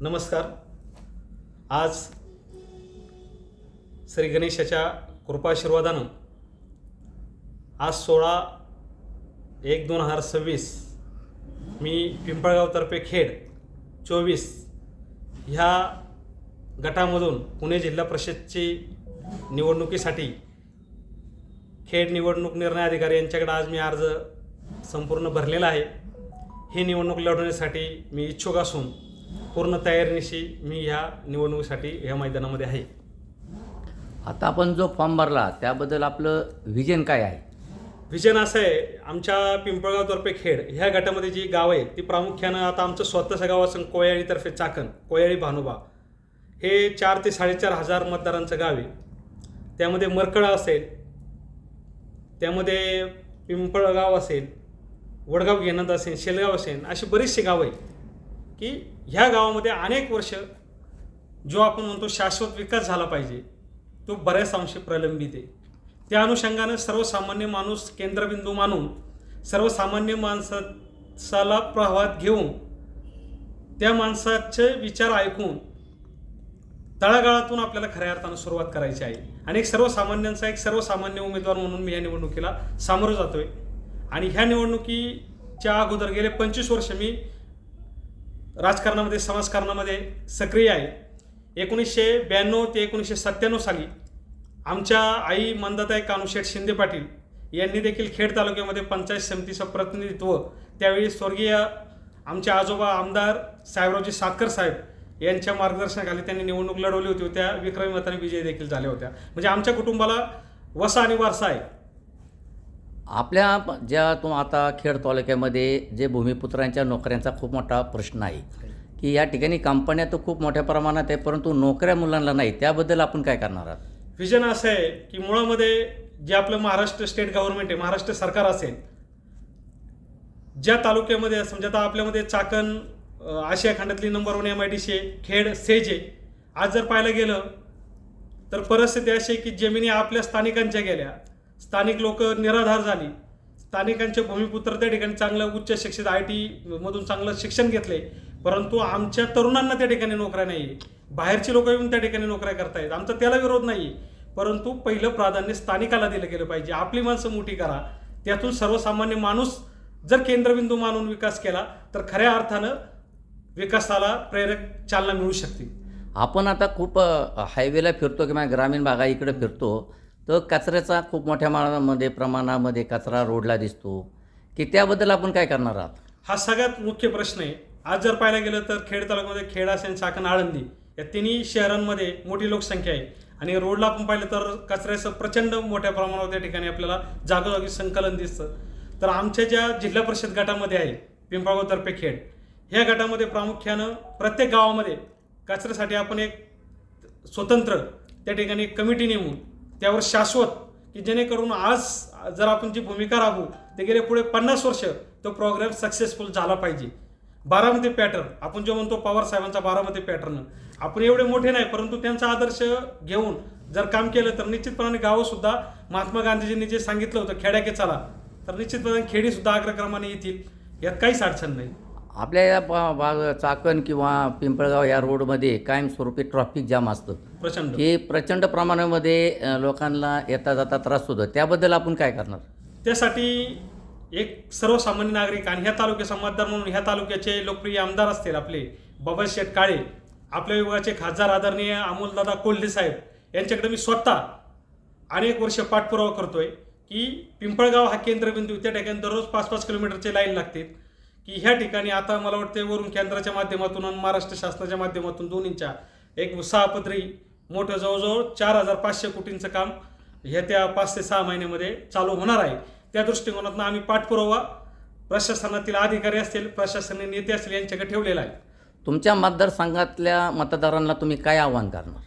नमस्कार. आज श्री गणेशाच्या कृपाशीर्वादानं आज सोळा एक दोन हजार सव्वीस मी पिंपळगावतर्फे खेड चोवीस ह्या गटामधून पुणे जिल्हा परिषदची निवडणुकीसाठी खेड निवडणूक निर्णय अधिकारी यांच्याकडे आज मी अर्ज संपूर्ण भरलेला आहे. ही निवडणूक लढवण्यासाठी मी इच्छुक असून पूर्ण तयारीनिशी मी ह्या निवडणुकीसाठी ह्या मैदानामध्ये आहे. आता आपण जो फॉर्म भरला त्याबद्दल आपलं व्हिजन काय आहे? विजन असं आहे आमच्या पिंपळगावतर्फे खेड ह्या गटामध्ये जी गाव आहे ती प्रामुख्यानं आता आमचं स्वतःचं गाव असून कोयाळीतर्फे चाकण कोयाळी भानुबा. हे चार ते साडेचार हजार मतदारांचं गाव आहे. त्यामध्ये मरकळा असेल त्यामध्ये पिंपळगाव असेल वडगाव घेणत असेल शेलगाव असेल अशी बरीचशी गावं आहे की ह्या गावामध्ये अनेक वर्ष जो आपण म्हणतो शाश्वत विकास झाला पाहिजे तो बऱ्याच अंशी प्रलंबित आहे. त्या अनुषंगानं सर्वसामान्य माणूस केंद्रबिंदू मानून सर्वसामान्य माणसाला प्रवाहात घेऊन त्या माणसाचे विचार ऐकून तळागाळातून आपल्याला खऱ्या अर्थानं सुरुवात करायची आहे. आणि एक सर्वसामान्यांचा एक सर्वसामान्य उमेदवार म्हणून मी या निवडणुकीला सामोरं जातोय. आणि ह्या निवडणुकीच्या अगोदर गेले पंचवीस वर्ष मी राजकारणामध्ये समाजकारणामध्ये सक्रिय आहे. एकोणीसशे ब्याण्णव ते एकोणीसशे सत्त्याण्णव साली आमच्या आई मंदाताई कानुशेठ शिंदे पाटील यांनी देखील खेड तालुक्यामध्ये पंचायत समितीचं प्रतिनिधित्व त्यावेळी स्वर्गीय आमचे आजोबा आमदार साहेबरावजी सातकर साहेब यांच्या मार्गदर्शनाखाली त्यांनी निवडणूक लढवली होती. त्या विक्रमी मताने विजयी देखील झाल्या होत्या. म्हणजे आमच्या कुटुंबाला वसा आणि वारसा आहे. आपल्या ज्या तो आता खेड तालुक्यामध्ये जे भूमिपुत्रांच्या नोकऱ्यांचा खूप मोठा प्रश्न आहे की या ठिकाणी कंपन्या तर खूप मोठ्या प्रमाणात आहे परंतु नोकऱ्या मुलांना नाही. त्याबद्दल आपण काय करणार आहात? विजन असं आहे की मुळामध्ये जे आपलं महाराष्ट्र स्टेट गव्हर्नमेंट आहे महाराष्ट्र सरकार असेल ज्या तालुक्यामध्ये समजा म्हणजे आता आपल्यामध्ये चाकण आशिया खंडातली number one M I D C आहे खेड सेज आहे. आज जर पाहायला गेलं तर परिस्थिती अशी आहे की जमिनी आपल्या स्थानिकांच्या गेल्या. स्थानिक लोक निराधार झाली. स्थानिकांचे भूमिपुत्र त्या ठिकाणी चांगलं उच्च शिक्षित आय टी मधून चांगलं शिक्षण घेतले. परंतु आमच्या तरुणांना त्या ठिकाणी नोकऱ्या नाही आहे बाहेरची लोक येऊन त्या ठिकाणी नोकऱ्या करतायत. आमचा त्याला विरोध नाही परंतु पहिलं प्राधान्य स्थानिकाला दिलं गेलं पाहिजे. आपली माणसं मोठी करा. त्यातून सर्वसामान्य माणूस जर केंद्रबिंदू मानून विकास केला तर खऱ्या अर्थानं विकासाला प्रेरक चालना मिळू शकते. आपण आता खूप हायवेला फिरतो किंवा ग्रामीण भागा इकडे फिरतो. तर कचऱ्याचा खूप मोठ्या प्रमाणामध्ये प्रमाणामध्ये कचरा रोडला दिसतो. की त्याबद्दल आपण काय करणार आहात? हा सगळ्यात मुख्य प्रश्न आहे. आज जर पाहायला गेलं तर खेड तालुक्यामध्ये खेड असेल चाकण आळंदी या तिन्ही शहरांमध्ये मोठी लोकसंख्या आहे. आणि रोडला आपण पाहिलं तर कचऱ्याचं प्रचंड मोठ्या प्रमाणावर त्या ठिकाणी आपल्याला जागोजागी संकलन दिसतं. तर आमच्या ज्या जिल्हा परिषद गटामध्ये आहे पिंपळगावतर्फे खेड ह्या गटामध्ये प्रामुख्यानं प्रत्येक गावामध्ये कचऱ्यासाठी आपण एक स्वतंत्र त्या ठिकाणी कमिटी नेमून त्यावर शाश्वत की जेणेकरून आज जर आपण जी भूमिका राबवू ते गेले पुढे पन्नास वर्ष तो प्रोग्राम सक्सेसफुल झाला पाहिजे. बारामती पॅटर्न आपण जो म्हणतो पवार साहेबांचा बारामती पॅटर्न आपण एवढे मोठे नाही परंतु त्यांचा आदर्श घेऊन जर काम केलं तर निश्चितपणाने गावंसुद्धा महात्मा गांधीजींनी जे सांगितलं होतं खेड्याके चला तर निश्चितपणे खेडीसुद्धा अग्रक्रमाने येतील. यात काहीच अडचण नाही. आपल्या या बा- चाकण किंवा पिंपळगाव या रोडमध्ये कायमस्वरूपी ट्रॅफिक जाम असतं. प्रचंड. हे प्रचंड प्रमाणामध्ये लोकांना येता जाता त्रास होतो. त्याबद्दल आपण काय करणार? त्यासाठी एक सर्वसामान्य नागरिक आणि ह्या तालुक्याचा मतदार म्हणून ह्या तालुक्याचे लोकप्रिय आमदार असतील आपले बाबाशेठ काळे आपल्या विभागाचे खासदार आदरणीय अमोलदादा कोल्हे साहेब यांच्याकडे मी स्वतः अनेक वर्ष पाठपुरावा करतोय की पिंपळगाव हा केंद्रबिंदू त्या ठिकाणी दररोज पाच पाच किलोमीटरचे लाईन लागते की ह्या ठिकाणी आता मला वाटते वरून केंद्राच्या माध्यमातून आणि महाराष्ट्र शासनाच्या माध्यमातून दोन्हींच्या एक सहापत्री मोठं जवळजवळ चार हजार पाचशे कोटींचं काम ह्या त्या पाच ते सहा महिन्यामध्ये चालू होणार आहे. त्या दृष्टिकोनातून आम्ही पाठपुरावा प्रशासनातील अधिकारी असतील प्रशासनाचे नेते असतील यांच्याकडे ठेवलेला आहे. तुमच्या मतदारसंघातल्या मतदारांना तुम्ही काय आव्हान करणार?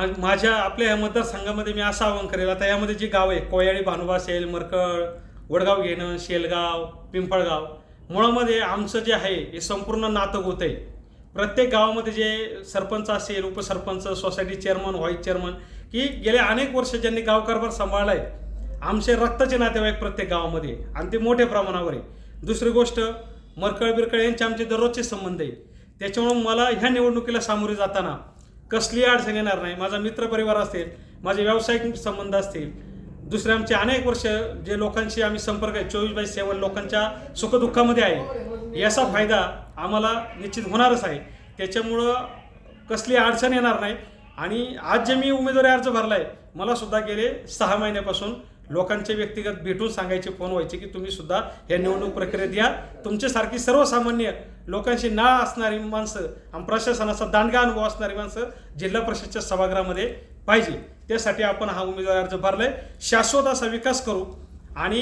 आज माझ्या आपल्या या मतदारसंघामध्ये मी असं आवाहन करेल. आता यामध्ये जी गावं आहे कोयाळी भानुबा असेल मरकळ वडगाव घेणं शेलगाव पिंपळगाव मुळामध्ये आमचं जे आहे हे संपूर्ण नातं होत आहे प्रत्येक गावामध्ये जे सरपंच असेल उपसरपंच सोसायटी चेअरमन व्हाईस चेअरमन की गेल्या अनेक वर्ष ज्यांनी गाव कारभार सांभाळला आहे आमचे रक्ताचे नातेवाईक प्रत्येक गावामध्ये आणि ते मोठ्या प्रमाणावर आहे. दुसरी गोष्ट मरकळ बिरकळ यांचे आमचे दररोजचे संबंध आहे. त्याच्यामुळं मला ह्या निवडणुकीला सामोरे जाताना कसली अडचण येणार नाही. माझा मित्रपरिवार असेल माझे व्यावसायिक संबंध असतील दुसरे आमचे अनेक वर्ष जे लोकांशी आम्ही संपर्क आहे चोवीस बाय सेवन लोकांच्या सुखदुःखामध्ये आहे. याचा फायदा आम्हाला निश्चित होणारच आहे. त्याच्यामुळं कसली अडचण येणार नाही. आणि आज जे मी उमेदवारी अर्ज भरला आहे मला सुद्धा गेले सहा महिन्यापासून लोकांचे व्यक्तिगत भेटून सांगायचे फोन व्हायचे की तुम्ही सुद्धा या निवडणूक प्रक्रियेत या. तुमच्यासारखी सर्वसामान्य लोकांशी ना असणारी माणसं आणि प्रशासनाचा दांडगा अनुभव असणारी माणसं जिल्हा परिषदच्या सभागृहामध्ये पाहिजे. त्यासाठी आपण हा उमेदवारी अर्ज भरलाय. शाश्वत असा विकास करू आणि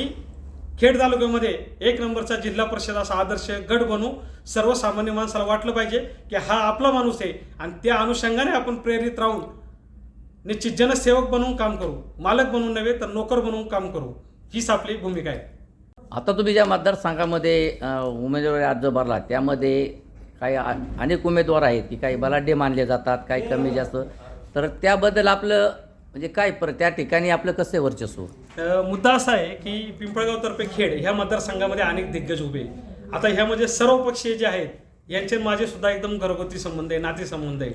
खेड तालुक्यामध्ये एक नंबरचा जिल्हा परिषद असा आदर्श गट बनवू सर्वसामान्य माणसाला वाटलं पाहिजे की हा आपला माणूस आहे आणि त्या अनुषंगाने आपण प्रेरित राहून निश्चित जनसेवक बनवून काम करू. मालक बनवून नव्हे तर नोकर बनवून काम करू. हीच आपली भूमिका आहे. आता तुम्ही ज्या मतदारसंघामध्ये उमेदवारी अर्ज भरला त्यामध्ये काही अनेक उमेदवार आहेत की काही बलाढ्य मानले जातात काही कमी जास्त. तर त्याबद्दल आपलं म्हणजे काय पर त्या ठिकाणी आपलं कसं आहे वर्चस्व? अ, मुद्दा असा आहे की पिंपळगाव तर्फे खेड ह्या मतदारसंघामध्ये अनेक दिग्गज उभे आहे. आता ह्यामध्ये सर्व पक्षीय जे आहेत यांचे माझे सुद्धा एकदम घरगुती संबंध आहे नाते संबंध आहे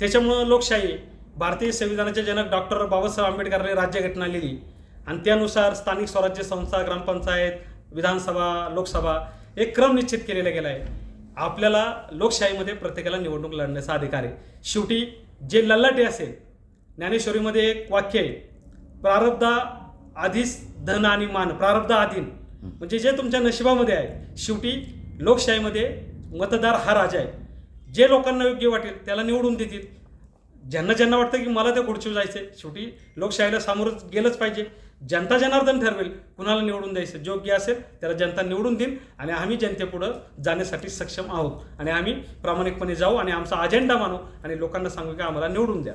त्याच्यामुळं लोकशाही भारतीय संविधानाचे जनक डॉक्टर बाबासाहेब आंबेडकरांनी राज्यघटना लिहिली. आणि त्यानुसार स्थानिक स्वराज्य संस्था ग्रामपंचायत विधानसभा लोकसभा एक क्रम निश्चित केलेला गेला आहे. आपल्याला लोकशाहीमध्ये प्रत्येकाला निवडणूक लढण्याचा अधिकार आहे. शेवटी जे लल्लाटे असेल ज्ञानेश्वरीमध्ये एक वाक्य आहे प्रारब्धा आधीच धन आणि मान प्रारब्ध आधीन. म्हणजे जे तुमच्या नशिबामध्ये आहे शेवटी लोकशाहीमध्ये मतदार हा राजा आहे. जे लोकांना योग्य वाटेल त्याला निवडून देतील. ज्यांना ज्यांना वाटतं की मला त्या खुर्चीवर जायचं शेवटी लोकशाहीला सामोरं गेलंच पाहिजे. जनता जनार्दन ठरवेल कुणाला निवडून द्यायचं. योग्य असेल त्याला जनता निवडून देईल आणि आम्ही जनतेपुढं जाण्यासाठी सक्षम आहोत. आणि आम्ही प्रामाणिकपणे जाऊ आणि आमचा अजेंडा मानू आणि लोकांना सांगू की आम्हाला निवडून द्या.